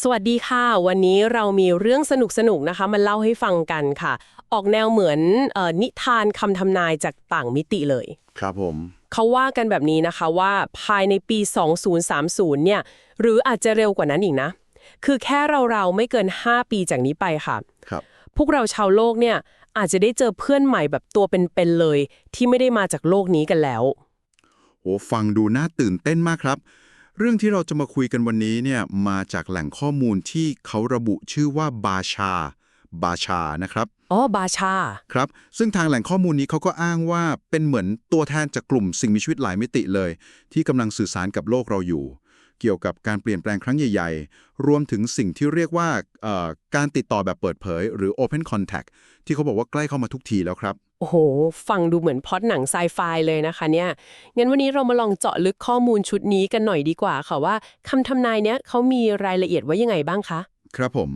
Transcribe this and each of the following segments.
สวัสดีค่ะ วันนี้เรามีเรื่องสนุกๆนะคะ มาเล่าให้ฟังกันค่ะ ออกแนวเหมือนเออนิทานคำทำนายจากต่างมิติเลย ครับผม เขาว่ากันแบบนี้นะคะว่าภายในปี 2030 เนี่ย หรืออาจจะเร็วกว่านั้นอีกนะ คือแค่เราๆไม่เกิน 5 ปีจากนี้ไปค่ะ ครับ พวกเราชาวโลกเนี่ยอาจจะได้เจอเพื่อนใหม่แบบตัวเป็นๆเลย ที่ไม่ได้มาจากโลกนี้กันแล้วโหฟังดูน่าตื่นเต้นมากครับ เรื่องที่เราจะมาคุยกันวันนี้เนี่ยมาจากแหล่งข้อมูลที่เขาระบุชื่อว่าบาชา บาชานะครับ อ๋อ บาชา ครับ ซึ่งทางแหล่งข้อมูลนี้เขาก็อ้างว่าเป็นเหมือนตัวแทนจากกลุ่มสิ่งมีชีวิตหลายมิติเลย ที่กำลังสื่อสารกับโลกเราอยู่ เกี่ยวกับการเปลี่ยนแปลงครั้งใหญ่ ๆ รวมถึงสิ่งที่เรียกว่าเอ่อการติดต่อแบบเปิดเผย หรือ Open Contact ที่เขาบอกว่าใกล้เข้ามาทุกทีแล้วครับ โอ้โห ฟังดูเหมือนพล็อดหนังไซไฟเลยนะคะเนี่ย งั้นวันนี้เรามาลองเจาะลึกข้อมูลชุดนี้กันหน่อยดีกว่าค่ะว่าคำทำนายเนี้ยเขามีรายละเอียดไว้ยังไงบ้างคะ ครับผม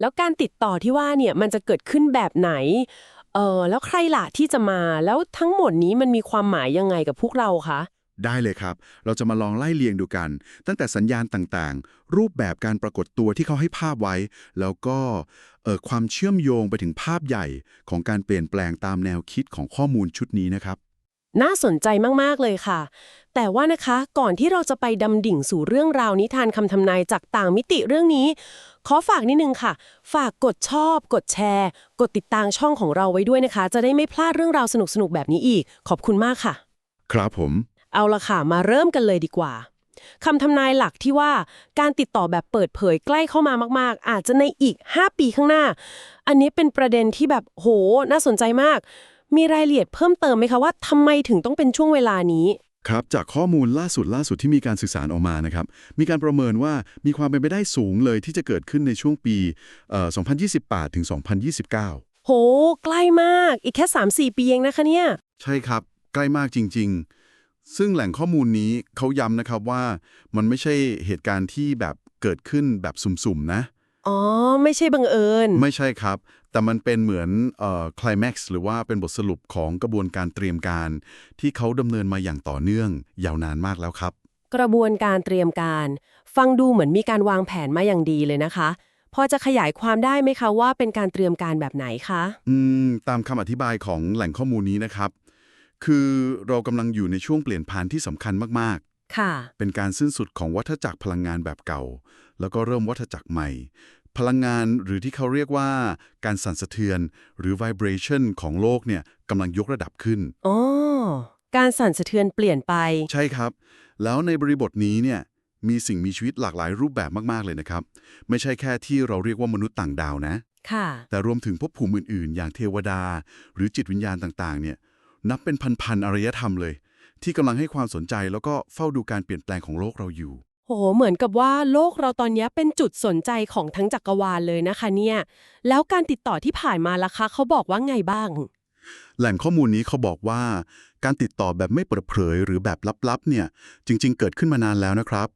แล้วการติดต่อที่ว่าเนี่ยมันจะเกิดขึ้นแบบไหนเออแล้วใครล่ะที่จะมาแล้วทั้งหมดนี้มันมีความหมายยังไงกับพวกเราคะ ได้เลยครับ เราจะมาลองไล่เลียงดูกัน ตั้งแต่สัญญาณต่างๆ รูปแบบการปรากฏตัวที่เขาให้ภาพไว้ แล้วก็เอ่อความเชื่อมโยงไปถึงภาพใหญ่ของการเปลี่ยนแปลงตามแนวคิดของข้อมูลชุดนี้นะครับ น่าสนใจมาก ๆ เลยค่ะ แต่ว่านะคะก่อนที่เราจะไปดำดิ่งสู่เรื่องราวนิทานคำทำนายจากต่างมิติเรื่องนี้ ขอฝากนิดนึงค่ะ ฝากกดชอบ กดแชร์ กดติดตามช่องของเราไว้ด้วยนะคะ จะได้ไม่พลาดเรื่องราวสนุกๆแบบนี้อีก ขอบคุณมากค่ะ ครับผม เอาละค่ะ มาเริ่มกันเลยดีกว่าคำทำนายหลักที่ว่าการติดต่อแบบเปิดเผยใกล้เข้ามามาก ๆ อาจจะในอีก 5 ปีข้างหน้า อันนี้เป็นประเด็นที่แบบโห น่าสนใจมาก มีรายละเอียดเพิ่มเติมไหมคะว่าทำไมถึงต้องเป็นช่วงเวลานี้ ครับ จากข้อมูลล่าสุดล่าสุดที่มีการสื่อสารออกมานะครับ มีการประเมินว่ามีความเป็นไปได้สูงเลยที่จะเกิดขึ้นในช่วงปีเอ่อ2028 ถึง 2029 โห ใกล้มาก อีกแค่ 3-4 ปีเองนะคะเนี่ย ใช่ครับ ใกล้มากจริง ๆ ซึ่งแหล่งข้อมูลนี้เขาย้ำนะครับว่า มันไม่ใช่เหตุการณ์ที่แบบเกิดขึ้นแบบสุ่มๆนะ อ๋อ ไม่ใช่บังเอิญ ไม่ใช่ครับ แต่มันเป็นเหมือนเอ่อคลแม็กซ์หรือว่าเป็นบทสรุปของกระบวนการเตรียมการ ที่เขาดำเนินมาอย่างต่อเนื่อง ยาวนานมากแล้วครับ กระบวนการเตรียมการ ฟังดูเหมือนมีการวางแผนมาอย่างดีเลยนะคะพอจะขยายความได้ไหมคะว่าเป็นการเตรียมการแบบไหนคะ อืม ตามคำอธิบายของแหล่งข้อมูลนี้นะครับ คือเรากำลังอยู่ในช่วงเปลี่ยนผ่านที่สำคัญมากค่ะๆเป็นการสิ้นสุดของวัฏจักรพลังงานแบบเก่า แล้วก็เริ่มวัฏจักรใหม่ พลังงานหรือที่เขาเรียกว่าการสั่นสะเทือน หรือ vibration ของโลกเนี่ยกำลังยกระดับขึ้น อ๋อ การสั่นสะเทือนเปลี่ยนไป ใช่ครับ แล้วในบริบทนี้เนี่ยมีสิ่งมีชีวิตหลากหลายรูปแบบมากๆเลยนะครับ ไม่ใช่แค่ที่เราเรียกว่ามนุษย์ต่างดาวนะ ค่ะ แต่รวมถึงภพภูมิอื่นๆ อย่างเทวดา หรือจิตวิญญาณต่างๆ เนี่ย นับเป็นพันๆอารยธรรมเลย ที่กำลังให้ความสนใจแล้วก็เฝ้าดูการเปลี่ยนแปลงของโลกเราอยู่ โห เหมือนกับว่าโลกเราตอนนี้เป็นจุดสนใจของทั้งจักรวาลเลยนะคะเนี่ย แล้วการติดต่อที่ผ่านมาล่ะคะเขาบอกว่าไงบ้าง แหล่งข้อมูลนี้เขาบอกว่า การติดต่อแบบไม่เปิดเผยหรือแบบลับๆเนี่ยจริง ๆ เกิดขึ้นมานานแล้วนะครับ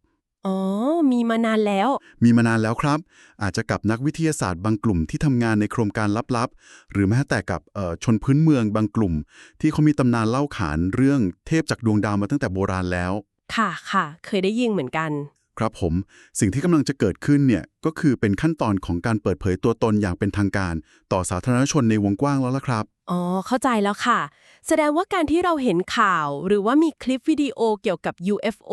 อ๋อ มีมานานแล้ว มีมานานแล้วครับ อาจจะกับนักวิทยาศาสตร์บางกลุ่มที่ทำงานในโครงการลับๆ หรือแม้แต่กับเอ่อชนพื้นเมืองบางกลุ่ม ที่เขามีตำนานเล่าขานเรื่องเทพจากดวงดาวมาตั้งแต่โบราณแล้ว ค่ะค่ะ เคยได้ยินเหมือนกัน ครับผม สิ่งที่กำลังจะเกิดขึ้นเนี่ยก็คือเป็นขั้นตอนของการเปิดเผยตัวตนอย่างเป็นทางการ ต่อสาธารณชนในวงกว้างแล้วล่ะครับ อ๋อ เข้าใจแล้วค่ะ แสดงว่าการที่เราเห็นข่าว หรือว่ามีคลิปวิดีโอเกี่ยวกับ UFO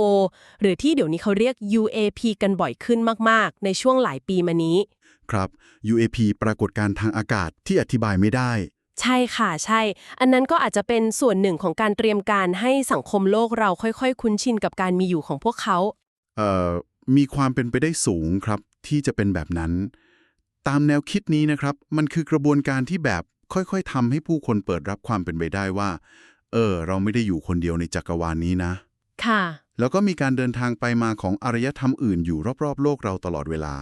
หรือที่เดี๋ยวนี้เขาเรียก UAP กันบ่อยขึ้นมาก ๆ ในช่วงหลายปีมานี้ ครับ UAP ปรากฏการณ์ทางอากาศที่อธิบายไม่ได้ ใช่ค่ะใช่ อันนั้นก็อาจจะเป็นส่วนหนึ่งของการเตรียมการให้สังคมโลกเราค่อย ๆ คุ้นชินกับการมีอยู่ของพวกเขา เอ่อ มีความเป็นไปได้สูงครับที่จะเป็นแบบนั้น ตามแนวคิดนี้นะครับ มันคือกระบวนการที่แบบ ค่อยๆทำให้ผู้คนเปิดรับความเป็นไปได้ว่า เออ เราไม่ได้อยู่คนเดียวในจักรวาลนี้นะ ค่ะ แล้วก็มีการเดินทางไปมาของอารยธรรมอื่นอยู่รอบๆ โลกเราตลอดเวลา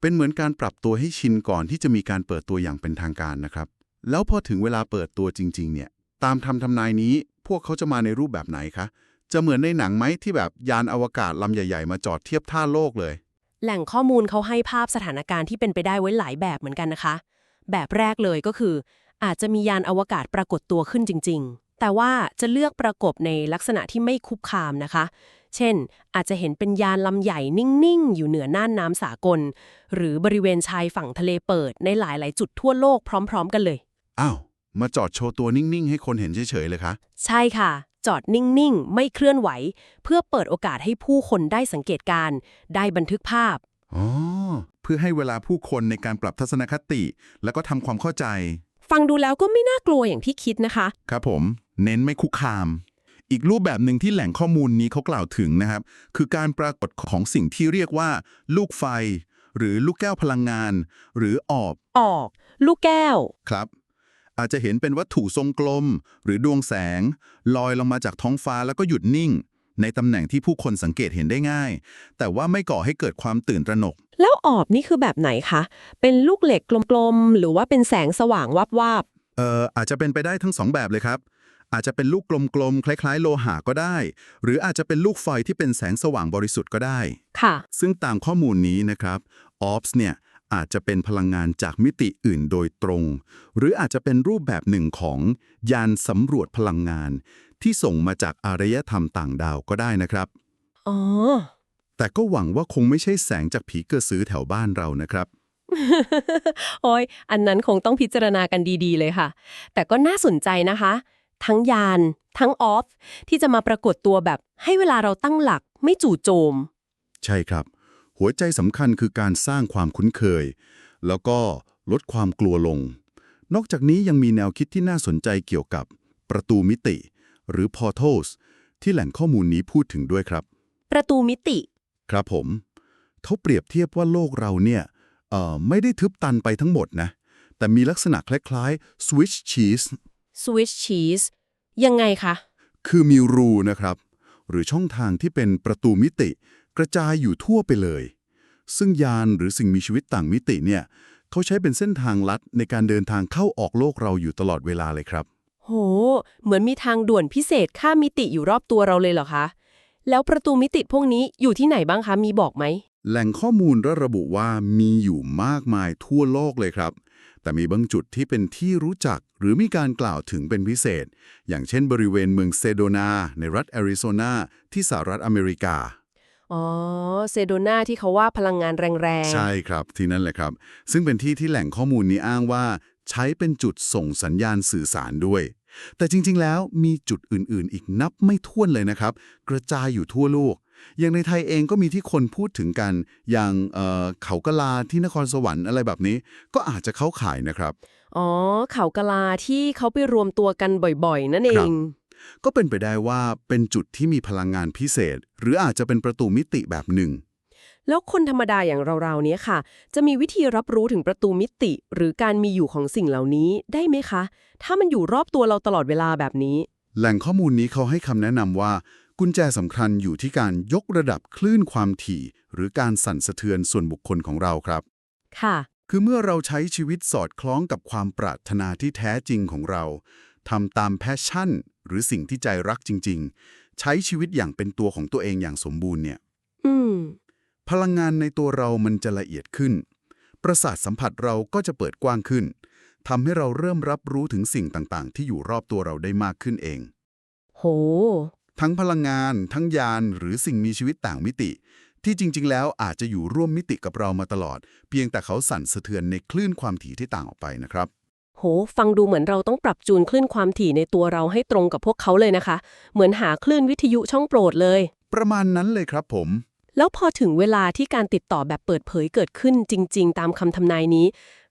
เป็นเหมือนการปรับตัวให้ชินก่อนที่จะมีการเปิดตัวอย่างเป็นทางการนะครับ แล้วพอถึงเวลาเปิดตัวจริง ๆ เนี่ย ตามทำทำนายนี้ พวกเขาจะมาในรูปแบบไหนคะ จะเหมือนในหนังไหมที่แบบยานอวกาศลำใหญ่ ๆ มาจอดเทียบท่าโลกเลย แหล่งข้อมูลเขาให้ภาพสถานการณ์ที่เป็นไปได้ไว้หลายแบบเหมือนกันนะคะ แบบแรกเลยก็คือ อาจจะมียานอวกาศปรากฏตัวขึ้นจริง ๆ แต่ว่าจะเลือกประกบในลักษณะที่ไม่คุกคามนะคะ เช่น อาจจะเห็นเป็นยานลำใหญ่นิ่ง ๆ อยู่เหนือน่านน้ำสากล หรือบริเวณชายฝั่งทะเลเปิดในหลาย ๆ จุดทั่วโลกพร้อม ๆ กันเลย อ้าว มาจอดโชว์ตัวนิ่ง ๆ ให้คนเห็นเฉยๆเลยคะ ใช่ค่ะ จอดนิ่ง ๆ ไม่เคลื่อนไหว เพื่อเปิดโอกาสให้ผู้คนได้สังเกตการณ์ได้บันทึกภาพ อ๋อ เพื่อให้เวลาผู้คนในการปรับทัศนคติ แล้วก็ทำความเข้าใจ ฟังดูแล้วก็ไม่น่ากลัวอย่างที่คิดนะคะ ครับผม เน้นไม่คุกคาม อีกรูปแบบหนึ่งที่แหล่งข้อมูลนี้เขากล่าวถึงนะครับ คือการปรากฏของสิ่งที่เรียกว่า ลูกไฟ หรือลูกแก้วพลังงาน หรือออบออก ลูกแก้วครับ อาจจะเห็นเป็นวัตถุทรงกลม หรือดวงแสง ลอยลงมาจากท้องฟ้าแล้วก็หยุดนิ่ง ในตำแหน่งที่ผู้คนสังเกตเห็นได้ง่าย แต่ว่าไม่ก่อให้เกิดความตื่นตระหนก แล้วออบนี่คือแบบไหนคะ เป็นลูกเหล็กกลมๆ หรือว่าเป็นแสงสว่างวับวาบเอ่ออาจจะเป็นไปได้ทั้งสองแบบเลยครับ อาจจะเป็นลูกกลมๆ คล้ายๆ โลหะก็ได้ หรืออาจจะเป็นลูกไฟที่เป็นแสงสว่างบริสุทธิ์ก็ได้ ค่ะ ซึ่งตามข้อมูลนี้นะครับ OPS เนี่ย อาจจะเป็นพลังงานจากมิติอื่นโดยตรง หรืออาจจะเป็นรูปแบบหนึ่งของยานสำรวจพลังงาน ที่ส่งมาจากอารยธรรมต่างดาวก็ได้นะครับ อ๋อ แต่ก็หวังว่าคงไม่ใช่แสงจากผีกระสือแถวบ้านเรานะครับ โอ้ยอันนั้นคงต้องพิจารณากันดี ๆ เลยค่ะ แต่ก็น่าสนใจนะคะ ทั้งยาน ทั้งออฟ ที่จะมาปรากฏตัวแบบให้เวลาเราตั้งหลักไม่จู่โจม ใช่ครับ หัวใจสำคัญคือการสร้างความคุ้นเคย แล้วก็ลดความกลัวลง นอกจากนี้ยังมีแนวคิดที่น่าสนใจเกี่ยวกับ ประตูมิติ หรือ portals ที่แหล่งข้อมูลนี้พูดถึงด้วยครับ ประตูมิติ ครับผม เขาเปรียบเทียบว่าโลกเราเนี่ยเอ่อไม่ได้ทึบตันไปทั้งหมดนะ แต่มีลักษณะคล้ายๆ switch cheese Swiss cheese ยังไงคะ คือมีรูนะครับ หรือช่องทางที่เป็นประตูมิติ กระจายอยู่ทั่วไปเลย ซึ่งยานหรือสิ่งมีชีวิตต่างมิติเนี่ยเขาใช้เป็นเส้นทางลัดในการเดินทางเข้าออกโลกเราอยู่ตลอดเวลาเลยครับ โห เหมือนมีทางด่วนพิเศษข้ามมิติอยู่รอบตัวเราเลยเหรอคะ แล้วประตูมิติพวกนี้อยู่ที่ไหนบ้างคะ มีบอกไหม แหล่งข้อมูลระบุว่ามีอยู่มากมายทั่วโลกเลยครับ แต่มีบางจุดที่เป็นที่รู้จักหรือมีการกล่าวถึงเป็นพิเศษ อย่างเช่นบริเวณเมืองเซโดนาในรัฐแอริโซนาที่สหรัฐอเมริกา อ๋อ เซโดนาที่เขาว่าพลังงานแรงๆ ใช่ครับ ที่นั่นแหละครับ ซึ่งเป็นที่ที่แหล่งข้อมูลนี้อ้างว่า ใช้เป็นจุดส่งสัญญาณสื่อสารด้วย แต่จริงๆ แล้วมีจุดอื่นๆ อีกนับไม่ถ้วนเลยนะครับ กระจายอยู่ทั่วโลก อย่างในไทยเองก็มีที่คนพูดถึงกัน อย่างเอ่อเขากะลาที่นครสวรรค์อะไรแบบนี้ ก็อาจจะเข้าข่ายนะครับ อ๋อ เขากะลาที่เขาไปรวมตัวกันบ่อยๆ นั่นเอครังบ ก็เป็นไปได้ว่าเป็นจุดที่มีพลังงานพิเศษ หรืออาจจะเป็นประตูมิติแบบหนึ่ง แล้วคนธรรมดาอย่างเราๆเนี้ยค่ะ จะมีวิธีรับรู้ถึงประตูมิติ หรือการมีอยู่ของสิ่งเหล่านี้ได้ไหมคะ ถ้ามันอยู่รอบตัวเราตลอดเวลาแบบนี้ แหล่งข้อมูลนี้เขาให้คำแนะนำว่า กุญแจสำคัญอยู่ที่การยกระดับคลื่นความถี่ หรือการสั่นสะเทือนส่วนบุคคลของเราครับ ค่ะ คือเมื่อเราใช้ชีวิตสอดคล้องกับความปรารถนาที่แท้จริงของเรา ทำตามแพชชั่น หรือสิ่งที่ใจรักจริง ๆ ใช้ชีวิตอย่างเป็นตัวของตัวเองอย่างสมบูรณ์เนี่ยอืมพลังงานในตัวเรามันจะละเอียดขึ้น ประสาทสัมผัสเราก็จะเปิดกว้างขึ้นทำให้เราเริ่มรับรู้ถึงสิ่งต่างๆ ที่อยู่รอบตัวเราได้มากขึ้นเอง โห ทั้งพลังงาน ทั้งยาน หรือสิ่งมีชีวิตต่างมิติ ที่จริง ๆ แล้วอาจจะอยู่ร่วมมิติกับเรามาตลอด เพียงแต่เขาสั่นสะเทือนในคลื่นความถี่ที่ต่างออกไปนะครับ โห ฟังดูเหมือนเราต้องปรับจูนคลื่นความถี่ในตัวเราให้ตรงกับพวกเขาเลยนะคะ เหมือนหาคลื่นวิทยุช่องโปรดเลย ประมาณนั้นเลยครับผม แล้วพอถึงเวลาที่การติดต่อแบบเปิดเผยเกิดขึ้นจริง ๆ ตามคำทำนายนี้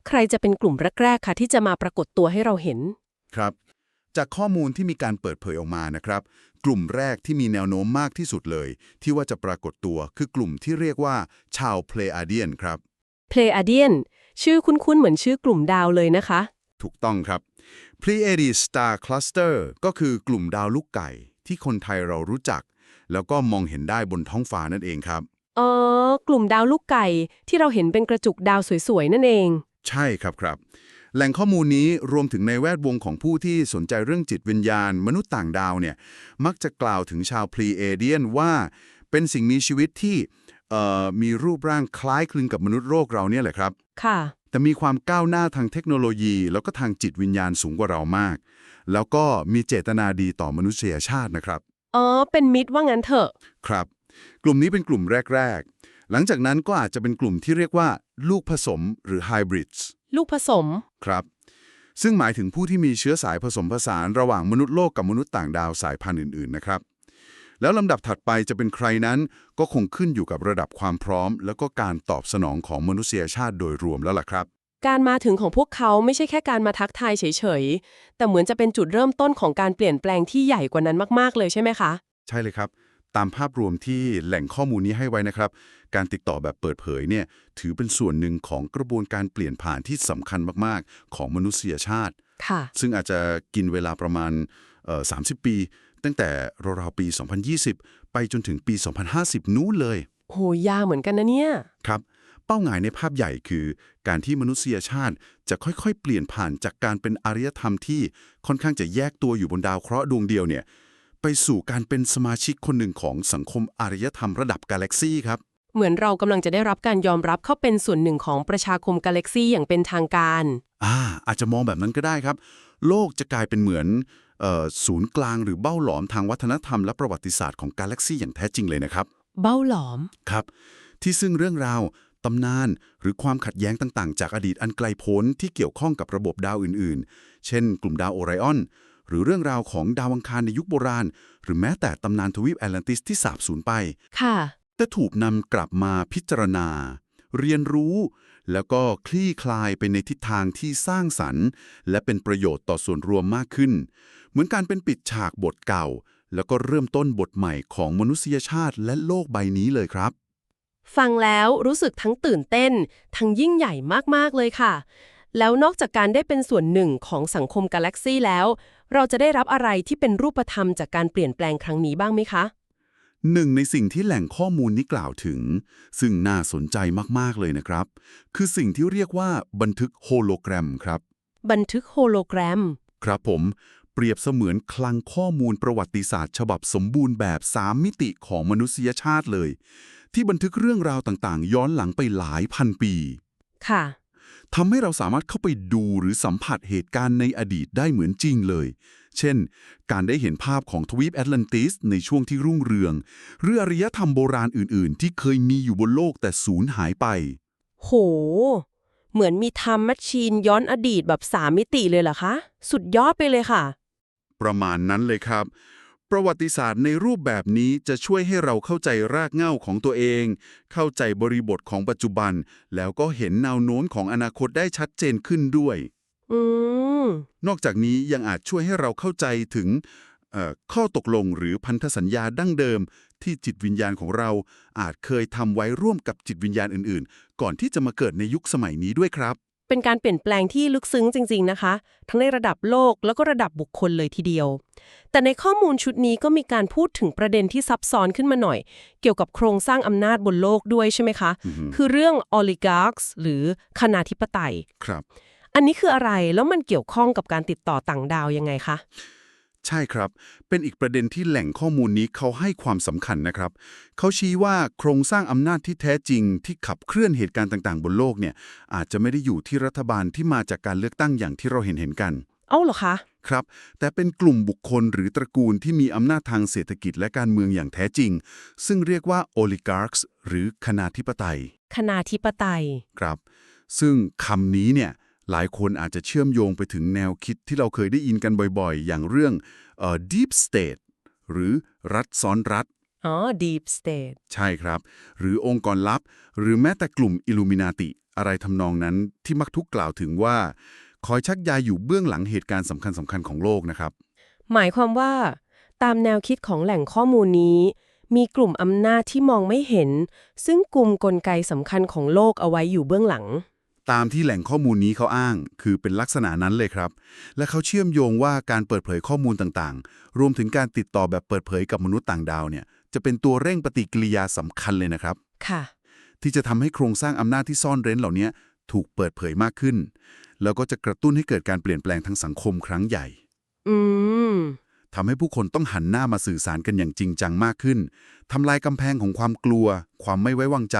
ใครจะเป็นกลุ่มแรกๆค่ะที่จะมาปรากฏตัวให้เราเห็น ครับ จากข้อมูลที่มีการเปิดเผยออกมานะครับ กลุ่มแรกที่มีแนวโน้มมากที่สุดเลย ที่ว่าจะปรากฏตัวคือกลุ่มที่เรียกว่าชาวเพลอาเดียนครับ p l e i a d i a n ชื่อคุ้นๆเหมือนชื่อกลุ่มดาวเลยนะคะ ถูกต้องครับ Pleiades Star Cluster ก็คือกลุ่มดาวลูกไก่ ที่คนไทยเรารู้จัก แล้วก็มองเห็นได้บนท้องฟ้านั่นเองครับเออกลุ่มดาวลูกไก่ที่เราเห็นเป็นกระจุกดาวสวยๆ นั่นเอง ใช่ครับครับ แหล่งข้อมูลนี้รวมถึงในแวดวงของผู้ที่สนใจเรื่องจิตวิญญาณ มนุษย์ต่างดาวเนี่ย มักจะกล่าวถึงชาวพลีเอเดียนว่า เป็นสิ่งมีชีวิตที่เอ่อมีรูปร่างคล้ายคลึงกับมนุษย์โลกเราเนี่ยแหละครับ ค่ะ แต่มีความก้าวหน้าทางเทคโนโลยี แล้วก็ทางจิตวิญญาณสูงกว่าเรามาก แล้วก็มีเจตนาดีต่อมนุษยชาตินะครับ อ๋อ เป็นมิตรว่างั้นเถอะ ครับ กลุ่มนี้เป็นกลุ่มแรก ๆ หลังจากนั้นก็อาจจะเป็นกลุ่มที่เรียกว่า ลูกผสมหรือ hybrids ลูกผสม ครับ ซึ่งหมายถึงผู้ที่มีเชื้อสายผสมผสานระหว่างมนุษย์โลกกับมนุษย์ต่างดาวสายพันธุ์อื่น ๆ นะครับ แล้วลำดับถัดไปจะเป็นใครนั้น ก็คงขึ้นอยู่กับระดับความพร้อม แล้วก็การตอบสนองของมนุษยชาติโดยรวมแล้วล่ะครับ การมาถึงของพวกเขาไม่ใช่แค่การมาทักทายเฉยๆ แต่เหมือนจะเป็นจุดเริ่มต้นของการเปลี่ยนแปลงที่ใหญ่กว่านั้นมากๆเลยใช่ไหมคะ ใช่เลยครับ ตามภาพรวมที่แหล่งข้อมูลนี้ให้ไว้นะครับ การติดต่อแบบเปิดเผยเนี่ยถือเป็นส่วนหนึ่งของกระบวนการเปลี่ยนผ่านที่สำคัญมากๆ ของมนุษยชาติ ค่ะ ซึ่งอาจจะกินเวลาประมาณเอ่อ30 ปี ตั้งแต่ราวๆปี 2020 ไปจนถึงปี 2050 นู้นเลย โหยาวเหมือนกันนะเนี่ย ครับ เป้าหมายในภาพใหญ่คือ การที่มนุษยชาติจะค่อยๆ เปลี่ยนผ่านจากการเป็นอารยธรรมที่ค่อนข้างจะแยกตัวอยู่บนดาวเคราะห์ดวงเดียวเนี่ยไปสู่การเป็นสมาชิกคนหนึ่งของสังคมอารยธรรมระดับกาแล็กซี่ครับ เหมือนเรากำลังจะได้รับการยอมรับเข้าเป็นส่วนหนึ่งของประชาคมกาแล็กซี่อย่างเป็นทางการ อ่าอาจจะมองแบบนั้นก็ได้ครับ โลกจะกลายเป็นเหมือนเออ ศูนย์กลางหรือเบ้าหลอมทางวัฒนธรรมและประวัติศาสตร์ของกาแล็กซี่อย่างแท้จริงเลยนะครับ เบ้าหลอมครับ ที่ซึ่งเรื่องราวตำนาน หรือความขัดแย้งต่าง ๆ จากอดีตอันไกลโพ้นที่เกี่ยวข้องกับระบบดาวอื่น ๆ เช่น กลุ่มดาวโอไรออน หรือเรื่องราวของดาวอังคารในยุคโบราณ หรือแม้แต่ตำนานทวีปแอตแลนติสที่สาบสูญไปค่ะแต่ถูกนำกลับมาพิจารณา เรียนรู้ แล้วก็คลี่คลายไปในทิศทางที่สร้างสรรค์ และเป็นประโยชน์ต่อส่วนรวมมากขึ้น เหมือนการเป็นปิดฉากบทเก่า แล้วก็เริ่มต้นบทใหม่ของมนุษยชาติและโลกใบนี้เลยครับ ฟังแล้วรู้สึกทั้งตื่นเต้น ทั้งยิ่งใหญ่มาก ๆ เลยค่ะ แล้วนอกจากการได้เป็นส่วนหนึ่งของสังคมกาแล็กซี่แล้ว เราจะได้รับอะไรที่เป็นรูปธรรมจากการเปลี่ยนแปลงครั้งนี้บ้างไหมคะหนึ่งในสิ่งที่แหล่งข้อมูลนี้กล่าวถึง ซึ่งน่าสนใจมาก ๆ เลยนะครับ คือสิ่งที่เรียกว่าบันทึกโฮโลแกรมครับ บันทึกโฮโลแกรม ครับผมเป รียบเสมือนคลังข้อมูลประวัติศาสตร์ ฉบับสมบูรณ์แบบ 3 มิติของมนุษยชาติเลย ที่บันทึกเรื่องราวต่างๆ ย้อนหลังไปหลายพันปี ค่ะทำให้เราสามารถเข้าไปดูหรือสัมผัสเหตุการณ์ในอดีตได้เหมือนจริงเลย เช่น การได้เห็นภาพของทวีปแอตแลนติสในช่วงที่รุ่งเรือง หรืออารยธรรมโบราณอื่น ๆ ที่เคยมีอยู่บนโลกแต่สูญหายไป โห เหมือนมีทำแมชชีนย้อนอดีตแบบสามมิติเลยเหรอคะ สุดยอดไปเลยค่ะ ประมาณนั้นเลยครับ ประวัติศาสตร์ในรูปแบบนี้จะช่วยให้เราเข้าใจรากเหง้าของตัวเอง เข้าใจบริบทของปัจจุบัน แล้วก็เห็นแนวโน้มของอนาคตได้ชัดเจนขึ้นด้วยอืมนอกจากนี้ยังอาจช่วยให้เราเข้าใจถึงเอ่อข้อตกลงหรือพันธสัญญาดั้งเดิม ที่จิตวิญญาณของเราอาจเคยทำไว้ร่วมกับจิตวิญญาณอื่น ๆ ก่อนที่จะมาเกิดในยุคสมัยนี้ด้วยครับ เป็นการเปลี่ยนแปลงที่ลึกซึ้งจริง ๆนะคะ ทั้งในระดับโลกแล้วก็ระดับบุคคลเลยทีเดียว แต่ในข้อมูลชุดนี้ก็มีการพูดถึงประเด็นที่ซับซ้อนขึ้นมาหน่อย เกี่ยวกับโครงสร้างอำนาจบนโลกด้วยใช่ไหมคะอือฮึคือเรื่อง oligarchs หรือคณาธิปไตย ครับ อันนี้คืออะไรแล้วมันเกี่ยวข้องกับการติดต่อต่างดาวยังไงคะ ใช่ครับ เป็นอีกประเด็นที่แหล่งข้อมูลนี้เขาให้ความสำคัญนะครับ เขาชี้ว่าโครงสร้างอำนาจที่แท้จริงที่ขับเคลื่อนเหตุการณ์ต่างๆ บนโลกเนี่ย อาจจะไม่ได้อยู่ที่รัฐบาลที่มาจากการเลือกตั้งอย่างที่เราเห็นเห็นๆกัน เอ้าเหรอคะ ครับ แต่เป็นกลุ่มบุคคลหรือตระกูลที่มีอำนาจทางเศรษฐกิจและการเมืองอย่างแท้จริง ซึ่งเรียกว่า oligarchs หรือคณาธิปไตย คณาธิปไตย ครับ ซึ่งคำนี้เนี่ย หลายคนอาจจะเชื่อมโยงไปถึงแนวคิดที่เราเคยได้ยินกันบ่อยๆ อย่างเรื่องเอ่อ deep state หรือรัฐซ้อนรัฐอ๋อ deep state ใช่ครับ หรือองค์กรลับ หรือแม้แต่กลุ่มอิลูมินาติอะไรทำนองนั้นที่มักทุกกล่าวถึงว่า คอยชักใยอยู่เบื้องหลังเหตุการณ์สำคัญสำคัญๆของโลกนะครับ หมายความว่า ตามแนวคิดของแหล่งข้อมูลนี้ มีกลุ่มอำนาจที่มองไม่เห็น ซึ่งกลุ่มกลไกสำคัญของโลกเอาไว้อยู่เบื้องหลัง ตามที่แหล่งข้อมูลนี้เขาอ้าง คือเป็นลักษณะนั้นเลยครับ และเขาเชื่อมโยงว่าการเปิดเผยข้อมูลต่างๆ รวมถึงการติดต่อแบบเปิดเผยกับมนุษย์ต่างดาวเนี่ย จะเป็นตัวเร่งปฏิกิริยาสำคัญเลยนะครับ ค่ะ ที่จะทำให้โครงสร้างอำนาจที่ซ่อนเร้นเหล่านี้ถูกเปิดเผยมากขึ้น แล้วก็จะกระตุ้นให้เกิดการเปลี่ยนแปลงทางสังคมครั้งใหญ่ อืม ทำให้ผู้คนต้องหันหน้ามาสื่อสารกันอย่างจริงจังมากขึ้นทำลายกำแพงของความกลัว ความไม่ไว้วางใจ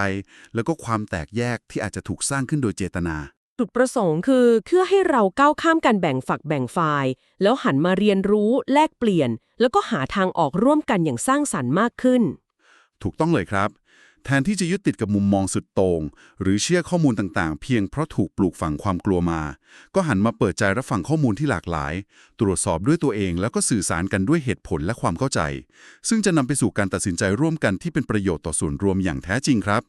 แล้วก็ความแตกแยกที่อาจจะถูกสร้างขึ้นโดยเจตนาจุดประสงค์คือเพื่อให้เราก้าวข้ามการแบ่งฝักแบ่งฝ่าย แล้วหันมาเรียนรู้แลกเปลี่ยน แล้วก็หาทางออกร่วมกันอย่างสร้างสรรค์มากขึ้น ถูกต้องเลยครับ แทนที่จะยึดติดกับมุมมองสุดโตง่งหรือเชื่อข้อมูลต่างๆ เพียงเพราะถูกปลูกฝังความกลัวมา ก็หันมาเปิดใจรับฟังข้อมูลที่หลากหลาย ตรวจสอบด้วยตัวเองแล้วก็สื่อสารกันด้วยเหตุผลและความเข้าใจ ซึ่งจะนำไปสู่การตัดสินใจร่วมกันที่เป็นประโยชน์ต่อส่วนรวมอย่างแท้จริงครับ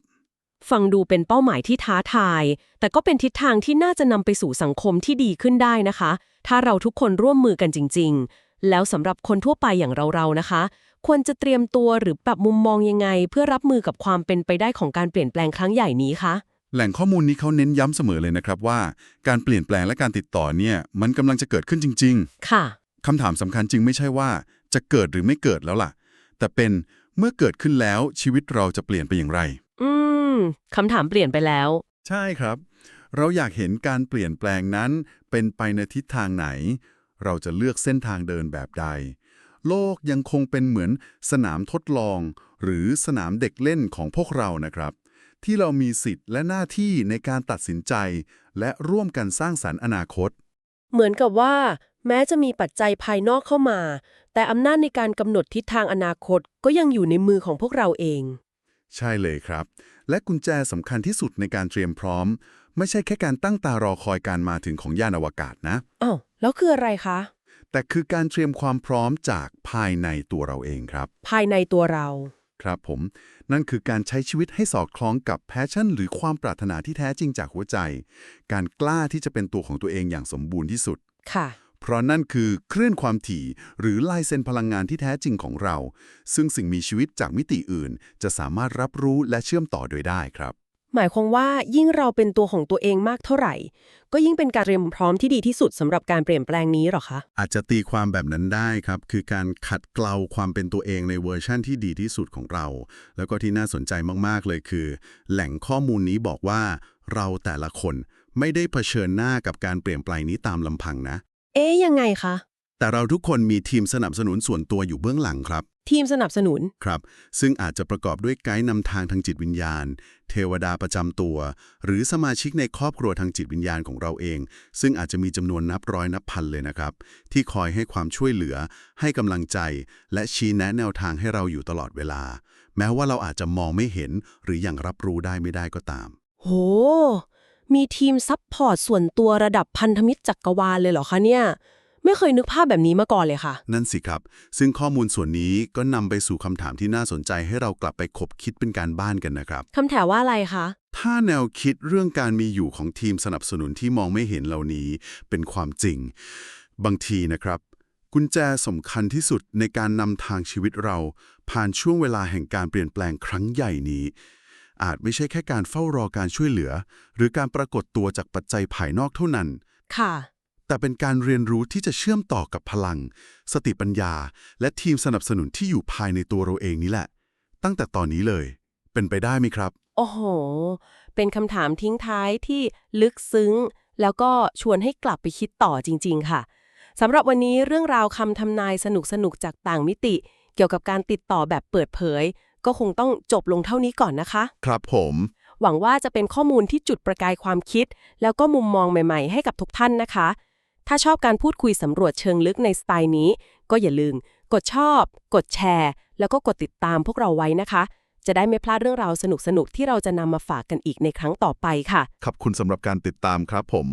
ฟังดูเป็นเป้าหมายที่ท้าทาย แต่ก็เป็นทิศทางที่น่าจะนำไปสู่สังคมที่ดีขึ้นได้นะคะ ถ้าเราทุกคนร่วมมือกันจริง ๆ แล้วสำหรับคนทั่วไปอย่างเราๆนะคะ ควรจะเตรียมตัวหรือปรับมุมมองยังไง เพื่อรับมือกับความเป็นไปได้ของการเปลี่ยนแปลงครั้งใหญ่นี้คะ แหล่งข้อมูลนี้เขาเน้นย้ำเสมอเลยนะครับว่า การเปลี่ยนแปลงและการติดต่อเนี่ยมันกำลังจะเกิดขึ้นจริงๆค่ะคำถามสำคัญจึงไม่ใช่ว่า จะเกิดหรือไม่เกิดแล้วล่ะ แต่เป็นเมื่อเกิดขึ้นแล้วชีวิตเราจะเปลี่ยนไปอย่างไร อืมคำถามเปลี่ยนไปแล้ว ใช่ครับ เราอยากเห็นการเปลี่ยนแปลงนั้นเป็นไปในทิศทางไหน เราจะเลือกเส้นทางเดินแบบใด โลกยังคงเป็นเหมือนสนามทดลอง หรือสนามเด็กเล่นของพวกเรานะครับ ที่เรามีสิทธิ์และหน้าที่ในการตัดสินใจ และร่วมกันสร้างสรรค์อนาคต เหมือนกับว่า แม้จะมีปัจจัยภายนอกเข้ามา แต่อำนาจในการกำหนดทิศทางอนาคตก็ยังอยู่ในมือของพวกเราเอง ใช่เลยครับ และกุญแจสำคัญที่สุดในการเตรียมพร้อม ไม่ใช่แค่การตั้งตารอคอยการมาถึงของยานอวกาศนะอ้าวแล้วคืออะไรคะ แต่คือการเตรียมความพร้อมจากภายในตัวเราเองครับ ภายในตัวเรา ครับผม นั่นคือการใช้ชีวิตให้สอดคล้องกับแพชชั่น หรือความปรารถนาที่แท้จริงจากหัวใจ การกล้าที่จะเป็นตัวของตัวเองอย่างสมบูรณ์ที่สุด ค่ะ เพราะนั่นคือคลื่นความถี่ หรือลายเซ็นพลังงานที่แท้จริงของเรา ซึ่งสิ่งมีชีวิตจากมิติอื่น จะสามารถรับรู้และเชื่อมต่อโดยได้ครับ หมายความว่ายิ่งเราเป็นตัวของตัวเองมากเท่าไหร่ ก็ยิ่งเป็นการเตรียมพร้อมที่ดีที่สุดสำหรับการเปลี่ยนแปลงนี้หรอคะ อาจจะตีความแบบนั้นได้ครับ คือการขัดเกลาความเป็นตัวเองในเวอร์ชั่นที่ดีที่สุดของเรา แล้วก็ที่น่าสนใจมากๆเลยคือ แหล่งข้อมูลนี้บอกว่า เราแต่ละคนไม่ได้เผชิญหน้ากับการเปลี่ยนแปลงนี้ตามลำพังนะ เอ๊ยยังไงคะ แต่เราทุกคนมีทีมสนับสนุนส่วนตัวอยู่เบื้องหลังครับ ทีมสนับสนุน ครับ ซึ่งอาจจะประกอบด้วยไกด์นำทางทางจิตวิญญาณ เทวดาประจำตัว หรือสมาชิกในครอบครัวทางจิตวิญญาณของเราเอง ซึ่งอาจจะมีจำนวนนับร้อยนับพันเลยนะครับ ที่คอยให้ความช่วยเหลือ ให้กำลังใจ และชี้แนะแนวทางให้เราอยู่ตลอดเวลา แม้ว่าเราอาจจะมองไม่เห็น หรือยังรับรู้ได้ไม่ได้ก็ตาม โห มีทีมซัพพอร์ตส่วนตัวระดับพันธมิตรจักกรวาลเลยเหรอคะเนี่ย ไม่เคยนึกภาพแบบนี้มาก่อนเลยค่ะ นั่นสิครับ ซึ่งข้อมูลส่วนนี้ก็นำไปสู่คำถามที่น่าสนใจให้เรากลับไปคบคิดเป็นการบ้านกันนะครับ คำถามว่าอะไรคะ ถ้าแนวคิดเรื่องการมีอยู่ของทีมสนับสนุนที่มองไม่เห็นเหล่านี้เป็นความจริง บางทีนะครับ กุญแจสำคัญที่สุดในการนำทางชีวิตเรา ผ่านช่วงเวลาแห่งการเปลี่ยนแปลงครั้งใหญ่นี้ อาจไม่ใช่แค่การเฝ้ารอการช่วยเหลือ หรือการปรากฏตัวจากปัจจัยภายนอกเท่านั้น ค่ะ แต่เป็นการเรียนรู้ที่จะเชื่อมต่อกับพลัง สติปัญญา และทีมสนับสนุนที่อยู่ภายในตัวเราเองนี่แหละ ตั้งแต่ตอนนี้เลย เป็นไปได้ไหมครับ โอ้โห เป็นคำถามทิ้งท้ายที่ลึกซึ้ง แล้วก็ชวนให้กลับไปคิดต่อจริง ๆ ค่ะสำหรับวันนี้เรื่องราวคำทำนายสนุกๆจากต่างมิติ เกี่ยวกับการติดต่อแบบเปิดเผย ก็คงต้องจบลงเท่านี้ก่อนนะคะ ครับผม หวังว่าจะเป็นข้อมูลที่จุดประกายความคิด แล้วก็มุมมองใหม่ ๆ ให้กับทุกท่านนะคะ ถ้าชอบการพูดคุยสำรวจเชิงลึกในสไตล์นี้ ก็อย่าลืม กดชอบ กดแชร์ แล้วก็กดติดตามพวกเราไว้นะคะ จะได้ไม่พลาดเรื่องราวสนุกๆที่เราจะนำมาฝากกันอีกในครั้งต่อไปค่ะ ขอบคุณสำหรับการติดตามครับผม